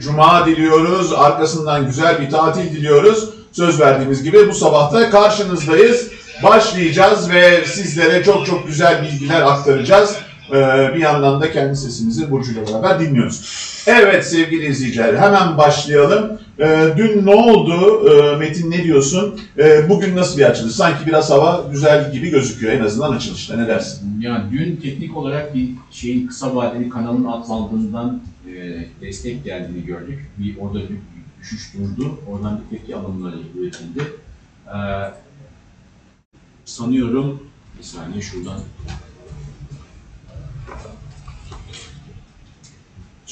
Cuma diliyoruz. Arkasından güzel bir tatil diliyoruz. Söz verdiğimiz gibi bu sabahta karşınızdayız. Başlayacağız ve sizlere çok çok güzel bilgiler aktaracağız. Ee, bir yandan da kendi sesimizi Burcu'yla beraber dinliyoruz. Evet sevgili izleyiciler hemen başlayalım. Ee, dün ne oldu? Ee, Metin ne diyorsun? Bugün nasıl bir açılış? Sanki biraz hava güzel gibi gözüküyor en azından açılışta. Ne dersin? Yani dün teknik olarak bir şeyin kısa vadeli kanalın atlandığından e, destek geldiğini gördük. Bir orada bir düşüş durdu. Oradan bir tepki alımları üretildi. Sanıyorum bir saniye şuradan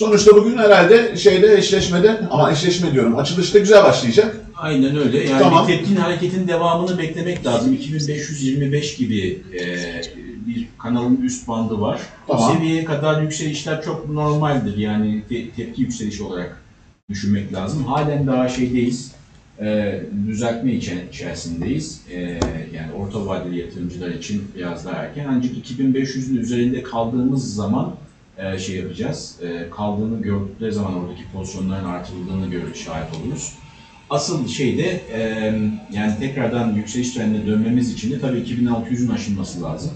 Sonuçta bugün herhalde şeyde eşleşmede ama eşleşme diyorum açılışta güzel başlayacak. Aynen öyle. Yani Tamam. bir tepkin hareketin devamını beklemek lazım. 2525 gibi e, bir kanalın üst bandı var. Tamam. O seviyeye kadar yükselişler çok normaldir. Yani te- tepki yükselişi olarak düşünmek lazım. Halen daha şeydeyiz. E, düzeltme içe- içerisindeyiz. E, yani orta vadeli yatırımcılar için biraz daha erken. Ancak 2500'ün üzerinde kaldığımız zaman e, şey yapacağız. E, kaldığını gördükleri zaman oradaki pozisyonların artırıldığını görür, şahit oluruz. Asıl şey de e, yani tekrardan yükseliş trendine dönmemiz için de tabii 2600'ün aşılması lazım.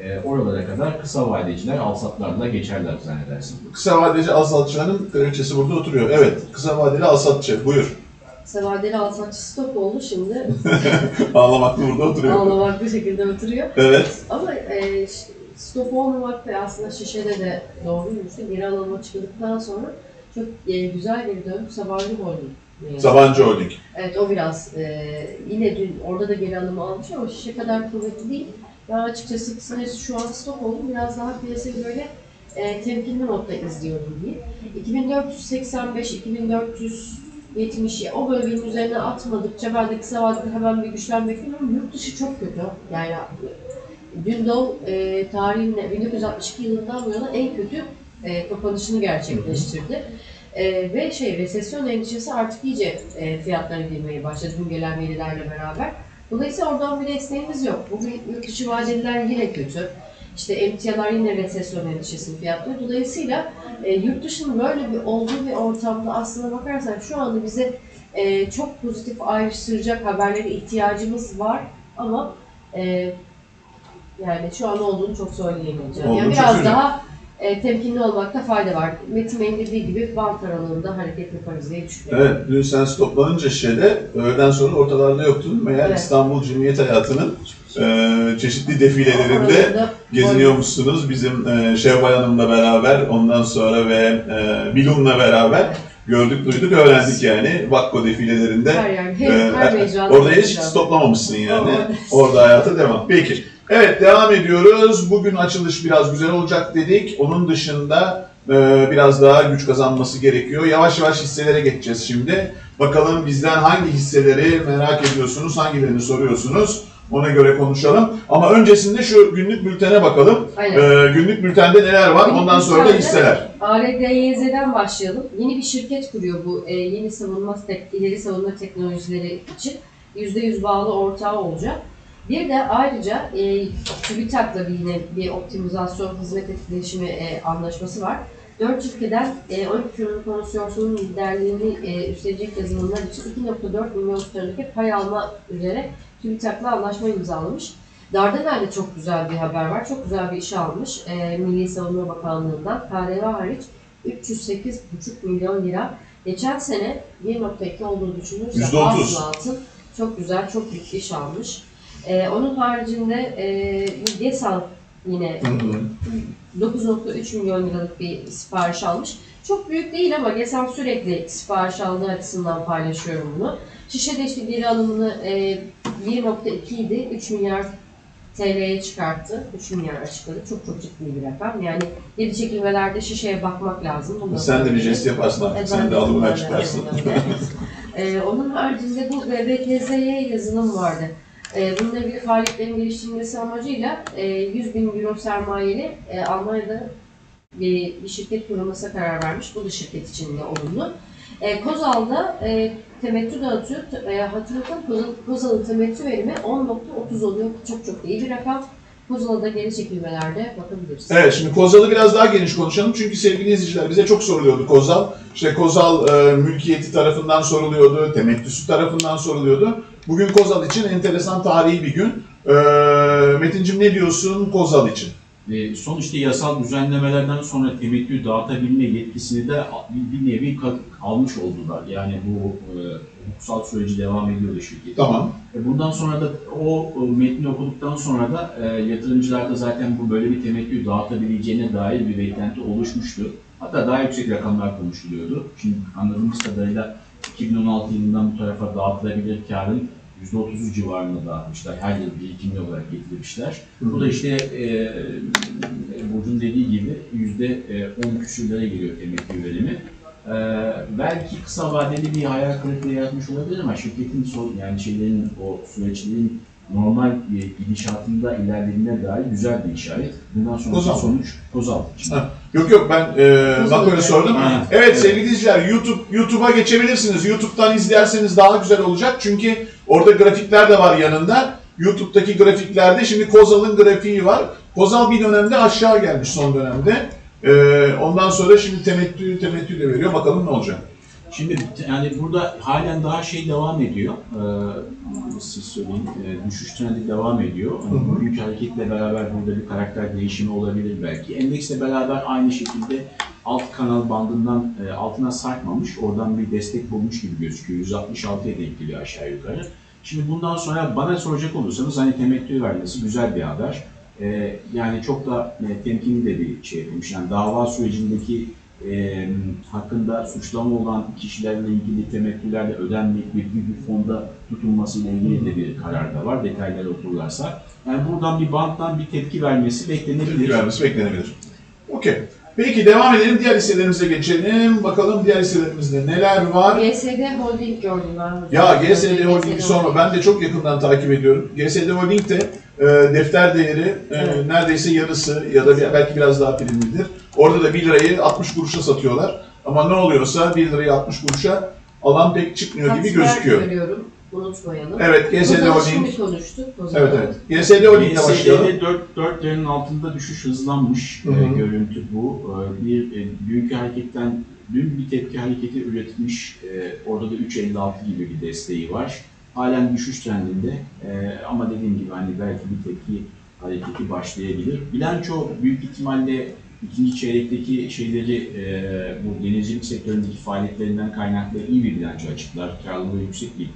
E, oralara kadar kısa vadeciler alsatlarla geçerler zannedersin. Kısa vadeci alsatçıların kraliçesi burada oturuyor. Evet, kısa vadeli alsatçı. Buyur. Kısa vadeli alsatçı stop oldu şimdi. Ağlamaklı burada oturuyor. Ağlamaklı şekilde oturuyor. Evet. Ama e, stop olmamak da aslında şişede de doğruymuş. Geri alıma çıktıktan sonra çok e, güzel geri dönüp Sabancı Holding. Sabancı Holding. Evet o biraz e, yine dün orada da geri alımı almış ama şişe kadar kuvvetli değil. Ben açıkçası kısmen şu an stop oldum. Biraz daha piyasayı böyle e, temkinli modda izliyorum diye. 2485, 2470 o bölgenin üzerine atmadıkça ben de kısa vadede hemen bir güçlenme bekliyorum. Yurt dışı çok kötü. Yani dün Dow e, tarihin 1962 yılından bu yana en kötü e, kapanışını gerçekleştirdi. E, ve şey resesyon endişesi artık iyice e, fiyatlara girmeye başladı dün gelen verilerle beraber. Dolayısıyla oradan bir desteğimiz yok. Bugün yurt dışı vadeliler yine kötü. İşte emtialar yine resesyon endişesini fiyatlıyor. Dolayısıyla e, yurt dışının böyle bir olduğu bir ortamda aslına bakarsan şu anda bize e, çok pozitif ayrıştıracak haberlere ihtiyacımız var ama e, yani şu an olduğunu çok söyleyemeyeceğim. Olduğunu Yani çok biraz daha e, temkinli olmakta fayda var. Metin Bey'in dediği gibi bant aralığında hareket yaparız diye düşünüyorum. Evet, dün sen stoplanınca şeyde öğleden sonra ortalarda yoktun. Meğer Evet. İstanbul Cumhuriyet hayatının e, çeşitli defilelerinde Aralarında geziniyormuşsunuz. Bizim e, Şevval Hanım'la beraber, ondan sonra ve e, Bilum'la beraber gördük, duyduk, öğrendik yani. Vakko defilelerinde. Her yer, Ee, her, her mecrada. Orada hiç stoplamamışsın yani. Orada. Orada hayata devam. Peki. Evet devam ediyoruz. Bugün açılış biraz güzel olacak dedik. Onun dışında e, biraz daha güç kazanması gerekiyor. Yavaş yavaş hisselere geçeceğiz şimdi. Bakalım bizden hangi hisseleri merak ediyorsunuz, hangilerini soruyorsunuz. Ona göre konuşalım. Ama öncesinde şu günlük bültene bakalım. Aynen. E, günlük bültende neler var? Günlük Ondan sonra da hisseler. ARDYZ'den başlayalım. Yeni bir şirket kuruyor bu e, yeni savunma ileri savunma teknolojileri için. %100 bağlı ortağı olacak. Bir de ayrıca e, TÜBİTAK'la bir yine bir optimizasyon hizmet etkileşimi e, anlaşması var. Dört şirketten e, 12 firmanın konsorsiyonun liderliğini e, üstlenecek yazılımlar için 2.4 milyon tutarındaki pay alma üzere TÜBİTAK'la anlaşma imzalamış. Dardanel'de çok güzel bir haber var. Çok güzel bir iş almış. E, Milli Savunma Bakanlığı'ndan. KDV hariç 308,5 milyon lira. Geçen sene 1.2 olduğu düşünülürse %30. az altın. Çok güzel, çok büyük iş almış. E, onun haricinde e, GESAL yine Hı hı. 9.3 milyon liralık bir sipariş almış. Çok büyük değil ama GESAM sürekli sipariş aldığı açısından paylaşıyorum bunu. Şişede işte geri alımını e, 1.2 idi, 3 milyar TL'ye çıkarttı. 3 milyar açıkladı. Çok çok ciddi bir rakam. Yani geri çekilmelerde şişeye bakmak lazım. Bunu Sen de bir jest yaparsın artık. Sen de alımını açıklarsın. Ee, onun haricinde bu BBKZ'ye yazılım vardı. Ee, bununla bir faaliyetlerin geliştirilmesi amacıyla e, 100 bin euro sermayeli e, Almanya'da bir, şirket kurulmasına karar vermiş. Bu da şirket için de olumlu. E, Kozal'da e, temettü dağıtıyor. E, Kozal, Kozal'ın temettü verimi 10.30 oluyor. Çok çok iyi bir rakam. Kozal'da geri çekilmelerde bakabiliriz. Evet şimdi Kozal'ı biraz daha geniş konuşalım. Çünkü sevgili izleyiciler bize çok soruluyordu Kozal. İşte Kozal e, mülkiyeti tarafından soruluyordu, temettüsü tarafından soruluyordu. Bugün Kozal için enteresan tarihi bir gün. E, Metin'cim ne diyorsun Kozal için? Ve sonuçta yasal düzenlemelerden sonra temettü dağıtabilme yetkisini de bir, nevi almış oldular. Yani bu e, hukuksal süreci devam ediyordu şirket. Tamam. E, Bundan sonra da o e, metni okuduktan sonra da e, yatırımcılarda zaten bu böyle bir temettü dağıtabileceğine dair bir beklenti oluşmuştu. Hatta daha yüksek rakamlar konuşuluyordu. Şimdi anladığımız kadarıyla 2016 yılından bu tarafa dağıtılabilir karın %30'u civarında dağıtmışlar. Her yıl birikimli olarak getirmişler. Bu da işte e, Burcu'nun dediği gibi %10 küsürlere geliyor temettü verimi. E, belki kısa vadeli bir hayal kırıklığı yaratmış olabilir ama şirketin son, yani şeylerin o süreçlerin normal e, gidişatında ilerlediğine dair güzel bir işaret. Bundan sonraki Kozal. sonuç Kozal. Ha, Yok yok ben e, Mako'ya evet. sordum. Ha. Evet sevgili izleyiciler YouTube YouTube'a geçebilirsiniz. YouTube'dan izlerseniz daha güzel olacak. Çünkü orada grafikler de var yanında. YouTube'daki grafiklerde şimdi Kozal'ın grafiği var. Kozal bir dönemde aşağı gelmiş son dönemde. E, ondan sonra şimdi temettü temettü de veriyor. Bakalım ne olacak. Şimdi yani burada halen daha şey devam ediyor. Ee, siz söyleyin. e, düşüş trendi devam ediyor. Hı. Büyük hareketle beraber burada bir karakter değişimi olabilir belki. Endeksle beraber aynı şekilde alt kanal bandından e, altına sarkmamış. Oradan bir destek bulmuş gibi gözüküyor. 166'ya denk geliyor aşağı yukarı. Şimdi bundan sonra bana soracak olursanız hani temettü vermesi güzel bir haber. Ee, yani çok da e, temkinli de bir şey yapılmış. Yani dava sürecindeki e, hakkında suçlama olan kişilerle ilgili temettülerle ödenmek bir, bir fonda tutulmasıyla ilgili de bir karar da var. Detayları okurlarsa. Yani buradan bir banttan bir tepki vermesi beklenebilir. Tepki vermesi beklenebilir. Okey. Peki devam edelim. Diğer hisselerimize geçelim. Bakalım diğer hisselerimizde neler var. GSD Holding gördüm ben. Ya GSD Holding'i sorma. Ben de çok yakından takip ediyorum. GSD Holding de e, defter değeri e, Evet. neredeyse yarısı ya da bir- belki biraz daha primlidir. Orada da 1 lirayı 60 kuruşa satıyorlar. Ama ne oluyorsa 1 lirayı 60 kuruşa alan pek çıkmıyor gibi Katmer gözüküyor. görüyorum. Unutmayalım. Evet GSD Kozal'ı Holding. şimdi konuştuk. Kozal'ı. Evet evet. GSD Holding'le başlayalım. GSD'de 4, 4 liranın altında düşüş hızlanmış. Hı hı. E, görüntü bu. E, bir e, büyük hareketten dün bir tepki hareketi üretilmiş. E, orada da 3.56 gibi bir desteği var. Halen düşüş trendinde. E, ama dediğim gibi hani belki bir tepki hareketi başlayabilir. Bilanço büyük ihtimalle ikinci çeyrekteki şeyleri e, bu denizcilik sektöründeki faaliyetlerinden kaynaklı iyi bir bilanço açıklar. Karlılığı yüksek bir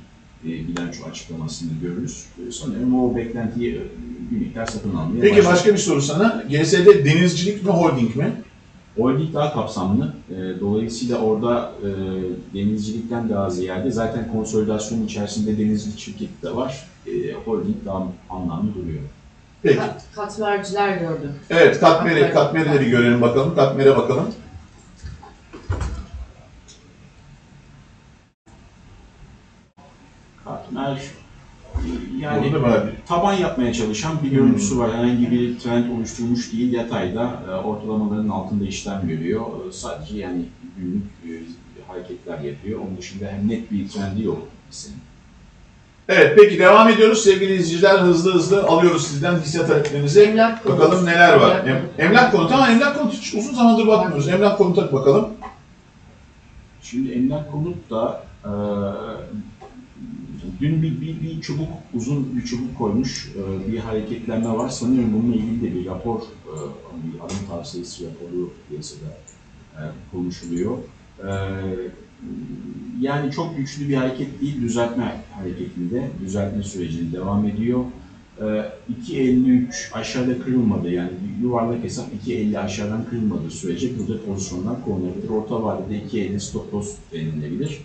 e, bilanço açıklamasını görürüz. E, sanıyorum o beklentiyi e, bir miktar satın almaya Peki başladı. başka bir soru sana. GSD denizcilik mi holding mi? Holding daha kapsamlı. E, dolayısıyla orada e, denizcilikten daha ziyade zaten konsolidasyon içerisinde denizcilik şirketi de var. E, holding daha anlamlı duruyor. Peki. Kat, katmerciler gördüm. Evet katmeri, Katmer. katmerileri görelim bakalım. Katmere bakalım. Katmer yani taban yapmaya çalışan bir görüntüsü var. Herhangi bir trend oluşturmuş değil. Yatayda e, ortalamaların altında işlem görüyor. E, Sadece yani günlük e, hareketler yapıyor. Onun dışında hem net bir trendi yok hissinin. Evet peki devam ediyoruz sevgili izleyiciler. Hızlı hızlı alıyoruz sizden hisse taleplerinizi. Emlak konusu. Bakalım neler var. Emlak emlak konutu ama emlak konutu hiç uzun zamandır bakmıyoruz. Emlak konuta bakalım. Şimdi emlak konut da e, dün bir, bir, bir çubuk, uzun bir çubuk koymuş. E, bir hareketlenme var. Sanıyorum bununla ilgili de bir rapor, e, bir alım tavsiyesi raporu piyasada e, konuşuluyor. E, yani çok güçlü bir hareket değil, düzeltme hareketinde, düzeltme sürecinde devam ediyor. E, 2.53 aşağıda kırılmadı yani yuvarlak hesap 2.50 aşağıdan kırılmadığı sürece burada pozisyonlar korunabilir. Orta vadede 2.50 stop loss denilebilir.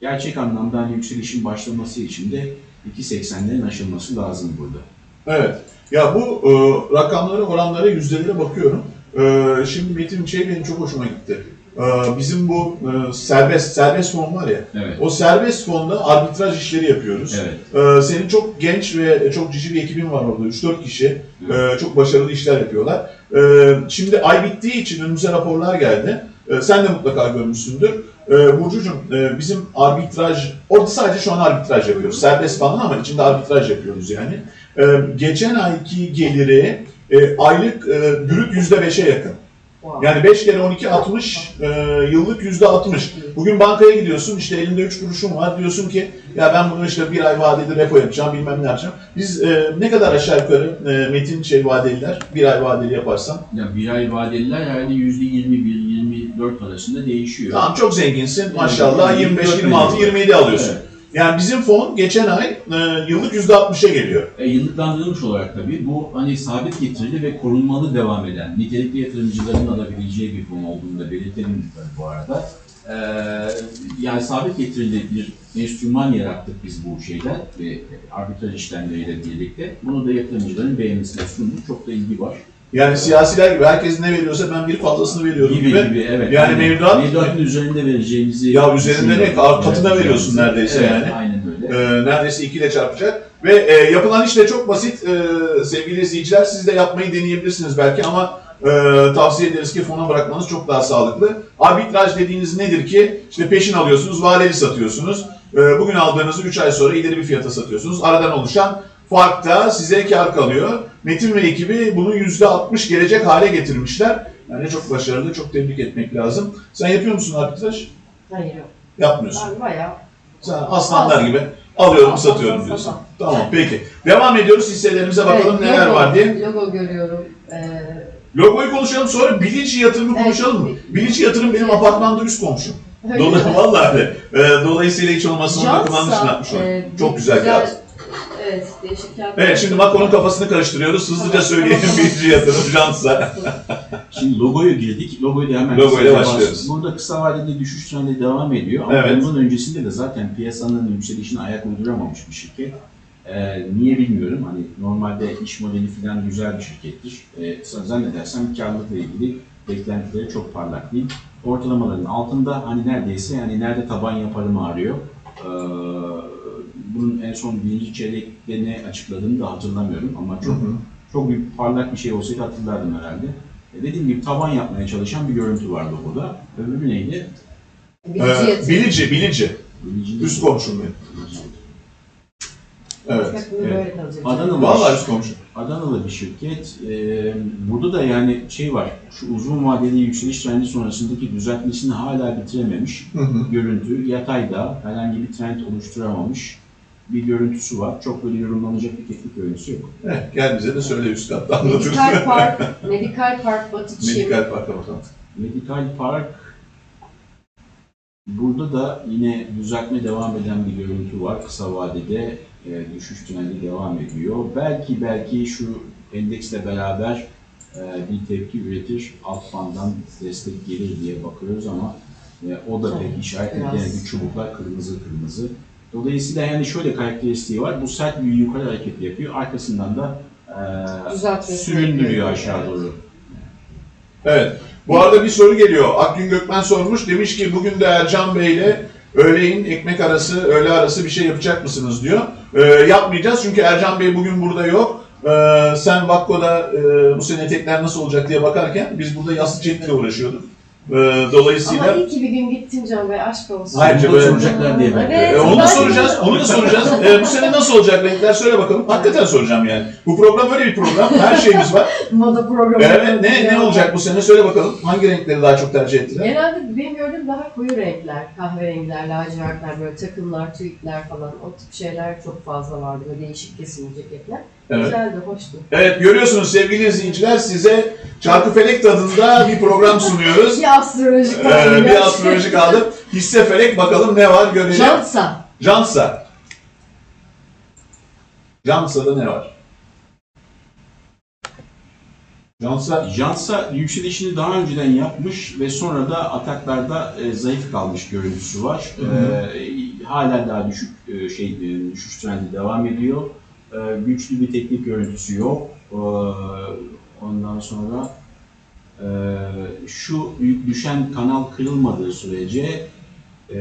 Gerçek anlamda hani yükselişin başlaması için de 2.80'lerin aşılması lazım burada. Evet. Ya bu e, rakamlara, oranlara, yüzdelere bakıyorum. E, şimdi Metin şey benim çok hoşuma gitti. E, bizim bu e, serbest serbest fon var ya. Evet. O serbest fonda arbitraj işleri yapıyoruz. Evet. Ee, senin çok genç ve çok cici bir ekibin var orada. 3-4 kişi. Ee, çok başarılı işler yapıyorlar. Ee, şimdi ay bittiği için önümüze raporlar geldi. Ee, sen de mutlaka görmüşsündür. Ee, Burcucuğum e, bizim arbitraj, orada sadece şu an arbitraj yapıyoruz. Serbest falan ama içinde arbitraj yapıyoruz yani. Ee, geçen ayki geliri e, aylık brüt %5'e yakın. Yani 5 kere 12 60, e, yıllık yüzde 60. Bugün bankaya gidiyorsun işte elinde 3 kuruşun var diyorsun ki ya ben bunu işte bir ay vadeli repo yapacağım bilmem ne yapacağım. Biz e, ne kadar aşağı yukarı e, metin şey vadeliler bir ay vadeli yaparsan Ya bir ay vadeliler herhalde %21-24 arasında değişiyor. tamam çok zenginsin maşallah Yani 25, 24 26, veriyor. 27 alıyorsun. Evet. Yani bizim fon geçen ay e, yıllık yüzde 60'a geliyor. E, yıllıklandırılmış olarak tabii bu hani sabit getirili ve korunmalı devam eden nitelikli yatırımcıların alabileceği bir fon olduğunu da belirtelim lütfen bu arada. E, yani sabit getirili bir enstrüman yarattık biz bu şeyden ve arbitraj işlemleriyle birlikte. Bunu da yatırımcıların beğenmesine sunduk. Çok da ilgi var. Yani siyasiler gibi herkes ne veriyorsa ben bir fazlasını veriyorum Gibi gibi. gibi evet. Yani Aynen. mevduat- Mevduatın üzerinde vereceğimizi Ya üzerinde ne? Katına Evet, veriyorsun neredeyse Evet, yani. Aynen öyle. Ee, neredeyse 2 ile çarpacak. Ve e, yapılan iş de çok basit Ee, sevgili izleyiciler. Siz de yapmayı deneyebilirsiniz belki ama e, tavsiye ederiz ki fona bırakmanız çok daha sağlıklı. Arbitraj dediğiniz nedir ki? İşte peşin alıyorsunuz, vadeli satıyorsunuz. Ee, bugün aldığınızı 3 ay sonra ileri bir fiyata satıyorsunuz. Aradan oluşan fark da size kar kalıyor. Metin ve ekibi bunu %60 gelecek hale getirmişler. Yani çok başarılı, çok tebrik etmek lazım. Sen yapıyor musun arbitraj? Hayır yok. Yapmıyorsun. Ben bayağı Sen aslanlar gibi alıyorum, Al, satıyorum al, diyorsun. al. Tamam, peki. Devam ediyoruz hisselerimize bakalım Evet, neler logo- var diye. Logo görüyorum. Ee, Logoyu konuşalım sonra bilinç yatırımı Evet. konuşalım mı? Bilinç yatırım benim apartmanda üst komşum. mi? vallahi öyle. Ee, dolayısıyla hiç olmazsa onu dışına Jansa, atmış olayım. e, Çok bir güzel kağıt. Evet, değişik. Evet şimdi Mako'nun kafasını karıştırıyoruz. Hızlıca Tamam. söyleyelim bilinç yatırım Jansa. Şimdi logoyu girdik. Logoyu da hemen Logoyla başlıyoruz. bahsedeyim. Burada kısa vadede düşüş trendi devam ediyor. Ama Evet. bunun öncesinde de zaten piyasanın yükselişine ayak uyduramamış bir şirket. Ee, niye bilmiyorum. Hani normalde iş modeli falan güzel bir şirkettir. Ee, zannedersem karlılıkla ilgili beklentileri çok parlak değil. Ortalamaların altında hani neredeyse yani nerede taban yaparım ağrıyor. Ee, bunun en son birinci çeyrekte ne açıkladığını da hatırlamıyorum ama çok çok büyük parlak bir şey olsaydı hatırlardım herhalde. E, dediğim gibi taban yapmaya çalışan bir görüntü vardı burada. Öbürü neydi? Bilici Ee, bilici, bilici. Bilici- Üst komşum benim. Evet. Evet. Adanalı, Vallahi üst komşum. Adanalı bir şirket. Ee, burada da yani şey var, şu uzun vadeli yükseliş trendi sonrasındaki düzeltmesini hala bitirememiş. Hı hı. Görüntü yatayda herhangi bir trend oluşturamamış bir görüntüsü var. Çok böyle yorumlanacak bir teknik görüntüsü yok. Evet, gel bize de söyle üst katta anlatırız. Medikal Park, Medikal Park Batı Çim. Medikal Park'a bakalım. Medical Park burada da yine düzeltme devam eden bir görüntü var. Kısa vadede e, düşüş trendi devam ediyor. Belki belki şu endeksle beraber e, bir tepki üretir. Alt bandan destek gelir diye bakıyoruz ama e, o da pek işaret eden bir çubuklar kırmızı kırmızı. Dolayısıyla yani şöyle karakteristiği var. Bu sert bir yukarı hareket yapıyor. Arkasından da e, süründürüyor aşağı doğru. Evet. Bu arada bir soru geliyor. Akgün Gökmen sormuş. Demiş ki bugün de Ercan Bey ile öğleyin ekmek arası, öğle arası bir şey yapacak mısınız diyor. Ee, yapmayacağız çünkü Ercan Bey bugün burada yok. Ee, sen Vakko'da e, bu sene tekler nasıl olacak diye bakarken biz burada yaslı çelikle uğraşıyorduk. Ee, dolayısıyla... Ama iyi ki bir gün gittin Can Bey, aşk olsun. Hayır, Bunu da böyle- soracaklar diye Evet. bekliyorum. Ee, onu da ben- soracağız, onu da soracağız. Ee, bu sene nasıl olacak renkler söyle bakalım. Hakikaten soracağım yani. Bu program öyle bir program. Her şeyimiz var. Moda programı. Evet, ne, ne olacak bu sene söyle bakalım. Hangi renkleri daha çok tercih ettiler? Genelde benim gördüğüm daha koyu renkler, kahverengiler, lacivertler, böyle takımlar, tweetler falan o tip şeyler çok fazla vardı. Böyle değişik kesimli ceketler. Evet. Güzeldi, hoştu. Evet görüyorsunuz sevgili izleyiciler size Çarkıfelek tadında bir program sunuyoruz. Bir astrolojik Ee, bir astroloji kaldı. Hisse felek bakalım ne var görelim. Jansa. Jansa. Jansa'da ne var? Jansa Jansa yükselişini daha önceden yapmış ve sonra da ataklarda e, zayıf kalmış görüntüsü var. E, hala daha düşük e, şey e, düşüş trendi devam ediyor. E, güçlü bir teknik görüntüsü yok. E, ondan sonra e, şu düşen kanal kırılmadığı sürece e,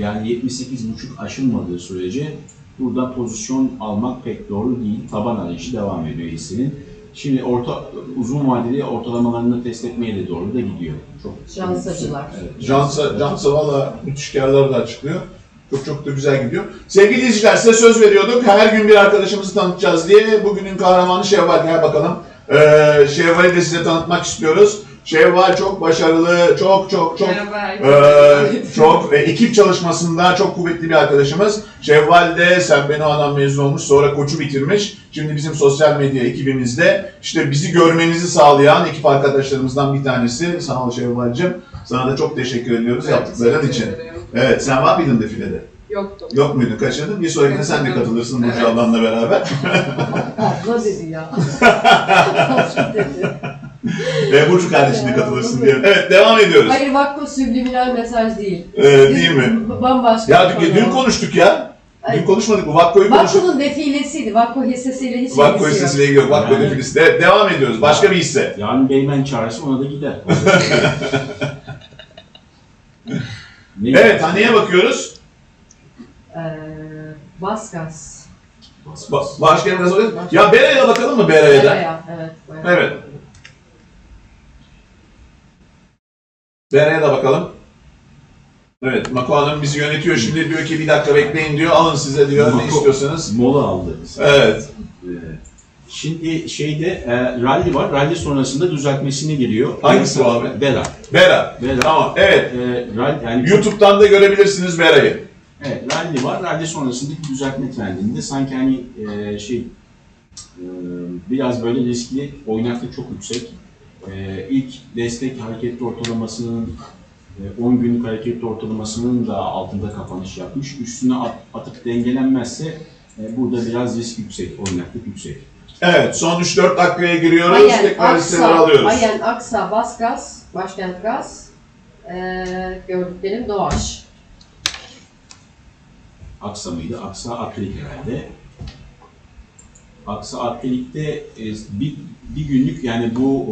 yani 78.5 aşılmadığı sürece burada pozisyon almak pek doğru değil. Taban arayışı devam ediyor hissenin. Şimdi orta uzun vadeli ortalamalarını test etmeye de doğru da gidiyor. Çok Jansacılar. Evet. Jansa, Jansa valla müthiş karlar da açıklıyor. Çok çok da güzel gidiyor. Sevgili izleyiciler size söz veriyorduk. Her gün bir arkadaşımızı tanıtacağız diye. Bugünün kahramanı Şevval. Gel bakalım. Ee, Şevval'i de size tanıtmak istiyoruz. Şevval çok başarılı, çok çok çok Merhaba herkese. çok e, ekip çalışmasında çok kuvvetli bir arkadaşımız. Şevval de Sen Benoa'dan mezun olmuş, sonra koçu bitirmiş. Şimdi bizim sosyal medya ekibimizde işte bizi görmenizi sağlayan ekip arkadaşlarımızdan bir tanesi. Sağ ol Şevval'cim. Sana da çok teşekkür ediyoruz yaptıkların Teşekkür için. ederim. Evet, sen var mıydın defilede? Yoktum. Yok muydun, kaçırdın? Bir sonrakine sen de katılırsın Burcu Evet. ablanla beraber. Abla dedi ya. Ve Burcu kardeşin de katılırsın diye. Evet, devam ediyoruz. Hayır Vakko subliminal mesaj değil. Ee, değil mi? Bambaşka Ya dün, konu. dün konuştuk ya. Dün Ay. konuşmadık mı? Vakko'yu konuştuk. Vakko'nun defilesiydi. Vakko hissesiyle hiç Vakko ilgisi yok. hissesiyle ilgili yok. Vakko Yani- defilesi. Evet, devam ediyoruz. Başka bir hisse. Yarın Beymen çağırırsa ona da gider. Evet, haneye bakıyoruz? Ee, Baskas. Ba- başka nasıl Ya Bera'ya bakalım mı Bera'ya da? Beraya, Evet. Evet. Bera'ya da bakalım. Evet, Mako Hanım bizi yönetiyor şimdi. Diyor ki bir dakika bekleyin diyor. Alın size diyor ne Mako- istiyorsanız. Mola aldı. Evet. Ee, Şimdi şeyde e, rally var. Rally sonrasında düzeltmesini geliyor. Hangisi bu abi? Bera. Bera. Bera. Tamam. Evet. E, rally, yani YouTube'dan da görebilirsiniz Bera'yı. Evet, rally var. Rally sonrasındaki düzeltme trendinde sanki hani e, şey e, biraz böyle riskli, oynaklık çok yüksek. E, ilk destek hareketli ortalamasının e, 10 günlük hareketli ortalamasının da altında kapanış yapmış. Üstüne at, atıp dengelenmezse e, burada biraz risk yüksek, oynaklık yüksek. Evet, son 3-4 dakikaya giriyoruz. Ayen, Tekrar listeleri Aksa, alıyoruz. Ayen, Aksa, Baskas, Başkent Gaz, ee, gördüklerim Doğaç. Aksa mıydı? Aksa Akrilik herhalde. Aksa Akrilik'te e, bir, bir günlük yani bu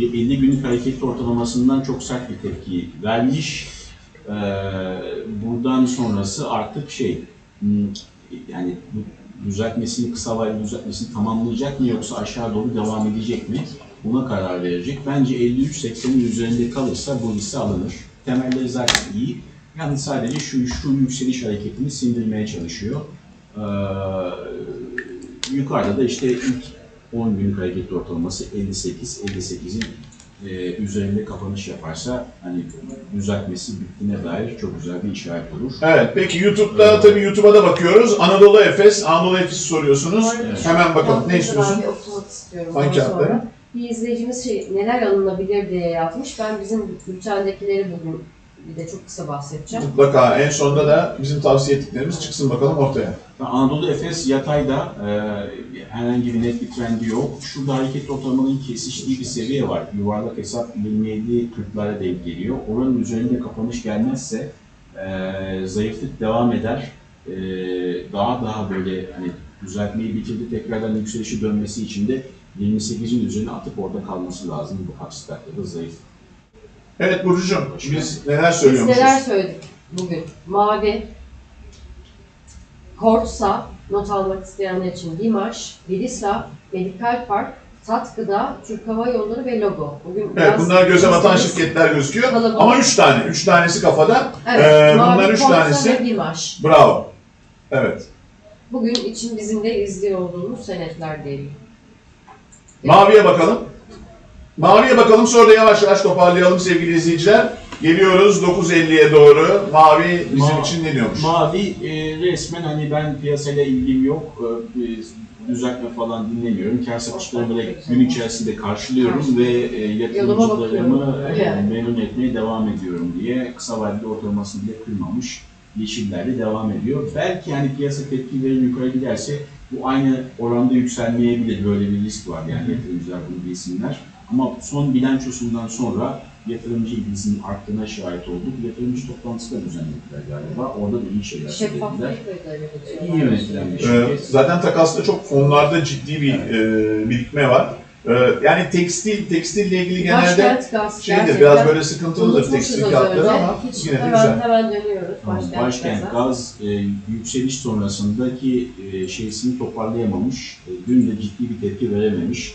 e, 50 günlük hareketli ortalamasından çok sert bir tepki vermiş. E, buradan sonrası artık şey hmm, yani bu düzeltmesini kısa vadeli düzeltmesini tamamlayacak mı yoksa aşağı doğru devam edecek mi? Buna karar verecek. Bence 53-80'in üzerinde kalırsa bu liste alınır. Temelleri zaten iyi. Yani sadece şu şu yükseliş hareketini sindirmeye çalışıyor. Ee, yukarıda da işte ilk 10 günlük hareketli ortalaması 58, 58'in e, üzerinde kapanış yaparsa hani düzeltmesi bittiğine dair çok güzel bir işaret olur. Evet, peki YouTube'da tabii YouTube'a da bakıyoruz. Anadolu Efes, Anadolu Efes soruyorsunuz. Evet. Hemen bakalım ne istiyorsun? Hangi kağıtları? Bir izleyicimiz şey, neler alınabilir diye yazmış. Ben bizim bültendekileri bugün bir de çok kısa bahsedeceğim. Mutlaka en sonunda da bizim tavsiye ettiklerimiz çıksın bakalım ortaya. Anadolu Efes yatayda e, herhangi bir net bir trendi yok. Şurada hareketli ortalamanın kesiştiği bir seviye var. Yuvarlak hesap 27-40'lara denk geliyor. Oranın üzerinde kapanış gelmezse e, zayıflık devam eder. E, daha daha böyle hani düzeltmeyi bitirdi tekrardan yükselişi dönmesi için de 28'in üzerine atıp orada kalması lazım. Bu aksi takdirde zayıf. Evet Burcucuğum, biz neler Biz söylüyormuşuz? neler söyledik bugün? Mavi, Kortsa, not almak isteyenler için Dimaş, Bilisa, Medikal Park, Tat Gıda, Türk Hava Yolları ve Logo. Bugün Evet biraz bunlar göze batan şirketler gözüküyor. Kalabalık. Ama üç tane, üç tanesi kafada. Evet, Ee, Mavi, bunlar üç Kortsa tanesi. ve Dimaş. Bravo. Evet. Bugün için bizim de izliyor olduğumuz senetler diyelim. Maviye bakalım. Maviye bakalım sonra da yavaş yavaş toparlayalım sevgili izleyiciler. Geliyoruz 9.50'ye doğru. Mavi bizim Ma- için ne diyormuş? Mavi e, resmen hani ben piyasayla ilgim yok, e, e, düzeltme falan dinlemiyorum. Kar satışlarımı gün içerisinde karşılıyorum ve e, yatırımcılarımı bakıyorum. e, Yani. memnun etmeye devam ediyorum diye kısa vadeli ortalamasını bile kırmamış. Yeşillerle devam ediyor. Belki hani piyasa tepkileri yukarı giderse bu aynı oranda yükselmeyebilir. Böyle bir risk var yani yatırımcılar bunu bilsinler. Ama son bilançosundan sonra yatırımcı ilgisinin arttığına şahit olduk. Yatırımcı toplantısı da düzenlediler galiba. Orada da iyi şeyler söylediler. İyi yönetilen bir Ee, şirket. zaten takasta çok fonlarda ciddi bir e, birikme var. Ee, yani tekstil, tekstille ilgili genelde Başkent Gaz şeydir gerçekten biraz böyle sıkıntılıdır tekstil önce. ama Hiç yine de hemen, güzel. Hemen dönüyoruz Tamam, Başkent, Başkent Gaz'a. Gaz e, yükseliş sonrasındaki e, şeysini toparlayamamış. E, dün de ciddi bir tepki verememiş.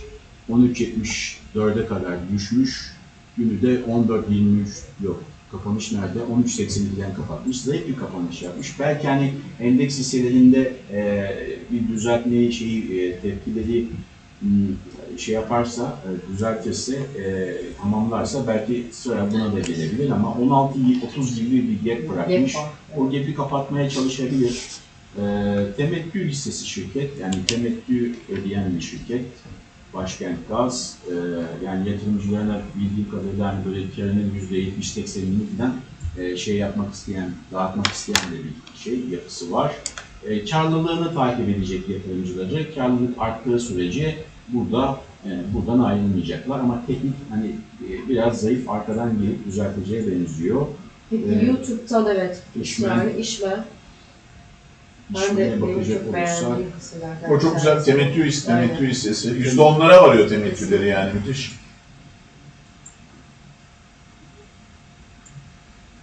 13.74'e kadar düşmüş. Günü de 14.23 yok. Kapanış nerede? 13.82'den kapatmış. Zayıf bir kapanış yapmış. Belki hani endeks hisselerinde e, bir düzeltme şeyi, e, tepkileri şey yaparsa, e, düzeltirse, e, tamamlarsa belki sıra buna da gelebilir ama 16-30 gibi bir gap bırakmış. O gap'i kapatmaya çalışabilir. E, temettü hissesi şirket, yani temettü ödeyen bir şirket. Başkent Gaz, e, yani yatırımcılarına bildiğim kadarıyla hani böyle karının %70-80'ini falan e, şey yapmak isteyen, dağıtmak isteyen de bir şey yapısı var. E, karlılığını takip edecek yatırımcıları, karlılık arttığı sürece burada e, buradan ayrılmayacaklar ama teknik hani e, biraz zayıf arkadan gelip düzelteceğe benziyor. Peki Evet. YouTube'dan evet. İşmen, işmen. Ben de bakacak kısımlardan. O çok güzel temettü, temettü hissesi. %10'lara varıyor temettüleri yani müthiş.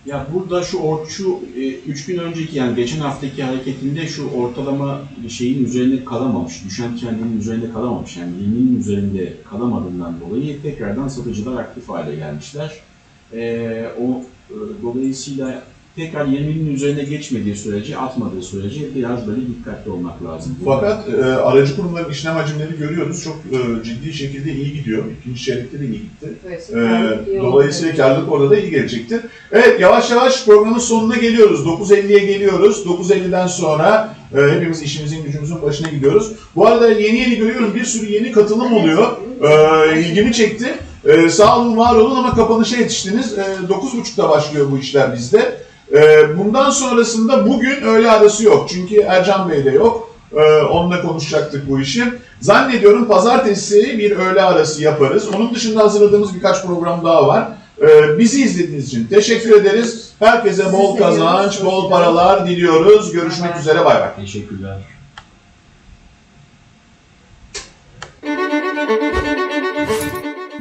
Ya burada şu or, şu 3 gün önceki yani geçen haftaki hareketinde şu ortalama şeyin üzerinde kalamamış, düşen trendinin üzerinde kalamamış. Yani 20'nin üzerinde kalamadığından dolayı tekrardan satıcılar aktif hale gelmişler. Ee, o e, dolayısıyla tekrar 20'nin üzerine geçmediği sürece, atmadığı sürece biraz böyle dikkatli olmak lazım. Fakat e, aracı kurumların işlem hacimleri görüyoruz. Çok e, ciddi şekilde iyi gidiyor. İkinci çeyrekte de iyi gitti. Evet, E, dolayısıyla karlılık orada da iyi gelecektir. Evet yavaş yavaş programın sonuna geliyoruz. 9.50'ye geliyoruz. 9.50'den sonra e, hepimiz işimizin gücümüzün başına gidiyoruz. Bu arada yeni yeni görüyorum bir sürü yeni katılım oluyor. E, ilgimi çekti. E, sağ olun var olun ama kapanışa yetiştiniz. E, 9.30'da başlıyor bu işler bizde. E, bundan sonrasında bugün öğle arası yok. Çünkü Ercan Bey de yok. E, onunla konuşacaktık bu işi. Zannediyorum pazartesi bir öğle arası yaparız. Onun dışında hazırladığımız birkaç program daha var. Ee, bizi izlediğiniz için teşekkür ederiz. Herkese bol kazanç, bol paralar diliyoruz. Görüşmek üzere bay bay. Teşekkürler.